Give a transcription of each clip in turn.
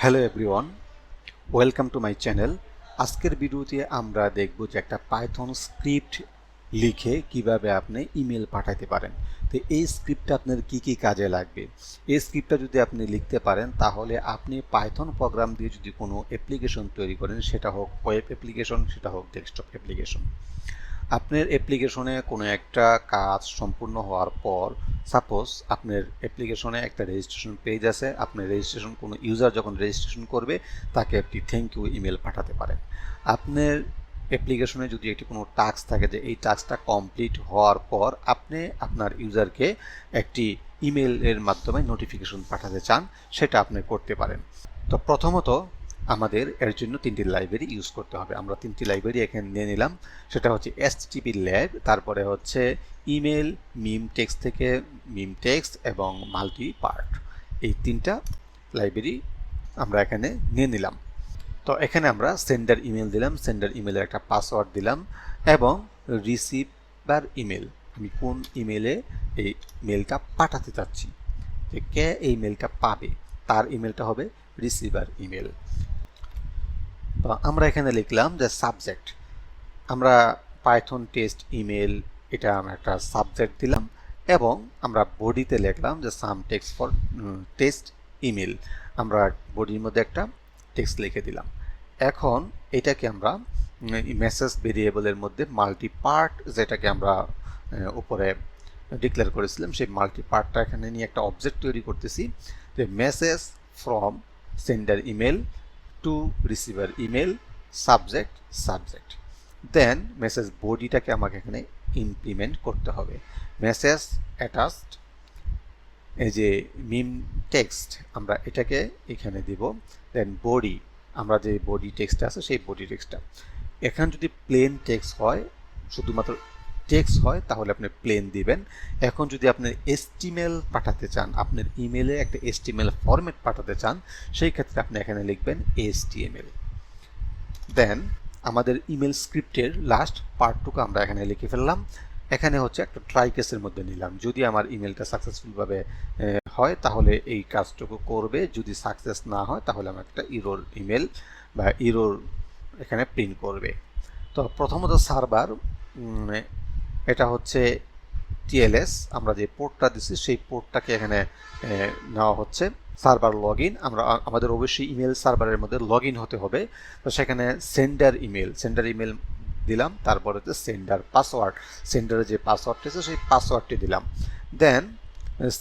Hello everyone welcome to my channel আজকের ভিডিওতে আমরা দেখব যে একটা পাইথন স্ক্রিপ্ট লিখে কীভাবে আপনি ইমেল পাঠাতে পারেন। তো এই স্ক্রিপ্টটা আপনার কি কি কাজে লাগবে? এই স্ক্রিপ্টটা যদি আপনি লিখতে পারেন, তাহলে আপনি পাইথন প্রোগ্রাম দিয়ে যদি কোনো অ্যাপ্লিকেশন তৈরি করেন, সেটা হোক ওয়েব অ্যাপ্লিকেশন সেটা হোক ডেস্কটপ অ্যাপ্লিকেশন আপনার অ্যাপ্লিকেশনে কোনো একটা কাজ সম্পূর্ণ হওয়ার পর সাপোজ আপনার অ্যাপ্লিকেশনে একটা রেজিস্ট্রেশন পেজ আছে আপনার রেজিস্ট্রেশন কোনো ইউজার যখন রেজিস্ট্রেশন করবে, তাকে একটি থ্যাংক ইউ ইমেল পাঠাতে পারেন। আপনার অ্যাপ্লিকেশনে যদি একটি কোনো টাস্ক থাকে যে এই টাস্কটা কমপ্লিট হওয়ার পর আপনি আপনার ইউজারকে একটি ইমেলের মাধ্যমে নোটিফিকেশন পাঠাতে চান, সেটা আপনি করতে পারেন। তো প্রথমত আমাদের এর জন্য তিনটি লাইব্রেরি ইউজ করতে হবে। আমরা তিনটি লাইব্রেরি এখানে নিয়ে নিলাম। সেটা হচ্ছে এসটিপি ল্যাব তারপরে হচ্ছে ইমেল মিম টেক্সট থেকে মিম টেক্সট এবং মাল্টি পার্ট এই তিনটা লাইব্রেরি আমরা এখানে নিয়ে নিলাম। তো এখানে আমরা সেন্ডার ইমেল দিলাম সেন্ডার ইমেলের একটা পাসওয়ার্ড দিলাম এবং রিসিভার ইমেল আমি কোন ইমেলে এই মেলটা পাঠাতে চাচ্ছি? যে কে এই মেলটা পাবে? তার ইমেলটা হবে রিসিভার ইমেল আমরা এখানে লিখলাম যে সাবজেক্ট আমরা পাইথন টেস্ট ইমেল এটা আমরা একটা সাবজেক্ট দিলাম এবং আমরা বডিতে লিখলাম যে some text for test email আমরা বডির মধ্যে একটা টেক্সট লিখে দিলাম। এখন এটাকে আমরা মেসেজ ভেরিয়েবলের মধ্যে মাল্টি পার্ট যেটাকে আমরা উপরে ডিক্লেয়ার করেছিলাম, সেই মাল্টি পার্টটা এখানে নিয়ে একটা অবজেক্ট তৈরি করতেছি। যে message from sender email to receiver email subject subject then message বডিটাকে আমাকে এখানে ইমপ্লিমেন্ট করতে হবে। মেসেজ অ্যাটাচড এই যে মিম টেক্সট আমরা এটাকে এখানে দিব। দেন বডি আমরা যে বডি টেক্সট আছে, সেই বডি টেক্সটটা এখানে যদি প্লেন টেক্সট হয়, শুধুমাত্র টেক্সট হয়, তাহলে আপনি প্লেন দিবেন। এখন যদি আপনি এস্টিমেল পাঠাতে চান, আপনার ইমেলে একটা এস্টিমেল ফরম্যাট পাঠাতে চান, সেই ক্ষেত্রে আপনি এখানে লিখবেন এসটিএমএল দেন আমাদের ইমেল স্ক্রিপ্টের লাস্ট পার্টটুকু আমরা এখানে লিখে ফেললাম। এখানে হচ্ছে একটা ট্রাই কেসের মধ্যে নিলাম। যদি আমার ইমেলটা সাকসেসফুলভাবে হয়, তাহলে এই কাজটুকু করবে। যদি সাকসেস না হয়, তাহলে আমার একটা ইরোর ইমেল বা ইরোর এখানে প্রিন্ট করবে। তো প্রথমত সার্ভার এটা হচ্ছে টিএলএস আমরা যে পোর্টটা দিচ্ছি সেই পোর্টটাকে এখানে নেওয়া হচ্ছে। সার্ভার লগ আমরা আমাদের অবশ্যই ইমেল সার্ভারের মধ্যে লগ হতে হবে। তো সেখানে সেন্ডার ইমেল সেন্ডার ইমেল দিলাম, তারপরে হচ্ছে সেন্ডার পাসওয়ার্ড। সেন্ডারের যে পাসওয়ার্ডটি আছে, সেই পাসওয়ার্ডটি দিলাম। দেন,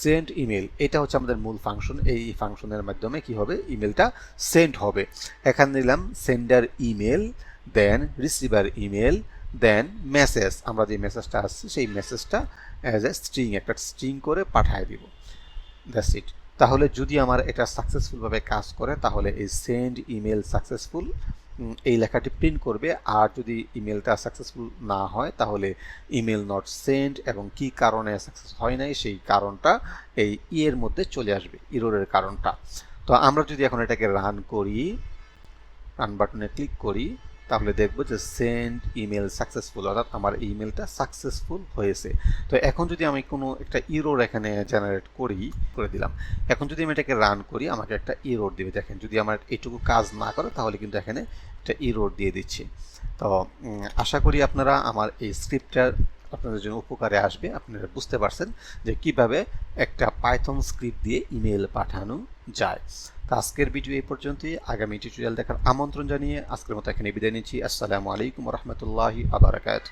সেন্ড ইমেল, এটা হচ্ছে আমাদের মূল ফাংশন। এই ফাংশনের মাধ্যমে কি হবে? ইমেলটা সেন্ড হবে। এখানে দিলাম sender email, then receiver email then message আমরা যে মেসেজটা আসছে, সেই মেসেজটা অ্যাজ এ স্ট্রিং একটা স্ট্রিং করে পাঠায় দিব। দ্যাটস ইট তাহলে যদি আমার এটা সাকসেসফুলভাবে কাজ করে, তাহলে এই সেন্ড ইমেল সাকসেসফুল এই লেখাটি প্রিন্ট করবে। আর যদি ইমেলটা সাকসেসফুল না হয়, তাহলে ইমেল নট সেন্ড এবং কি কারণে সাকসেস হয় নাই, সেই কারণটা এই ইয়ের মধ্যে চলে আসবে ইরোরের কারণটা। তো আমরা যদি এখন এটাকে রান করি রান বাটনে ক্লিক করি তাহলে দেখব যে সেন্ড ইমেল সাকসেসফুল অর্থাৎ আমার ইমেলটা সাকসেসফুল হয়েছে। তো এখন যদি আমি কোনো একটা ইরোর এখানে জেনারেট করি, করে দিলাম। এখন যদি আমি এটাকে রান করি, আমাকে একটা ইরোর দিবে। দেখেন, যদি আমার এইটুকু কাজ না করে, তাহলে কিন্তু এখানে একটা ইরোর দিয়ে দিচ্ছে। তো আশা করি আপনারা আমার এই স্ক্রিপ্টটা আপনাদের জন্য উপকারে আসবে। আপনারা বুঝতে পারছেন যে কীভাবে একটা পাইথন স্ক্রিপ্ট দিয়ে ইমেল পাঠানো যায়। তো আজকের ভিডিও এই পর্যন্তই। আগামী টিউটোরিয়াল দেখার আমন্ত্রণ জানিয়ে আজকের মতো এখানে বিদায় নিচ্ছি। আসসালামু আলাইকুম রহমতুল্লাহি আবরাকাত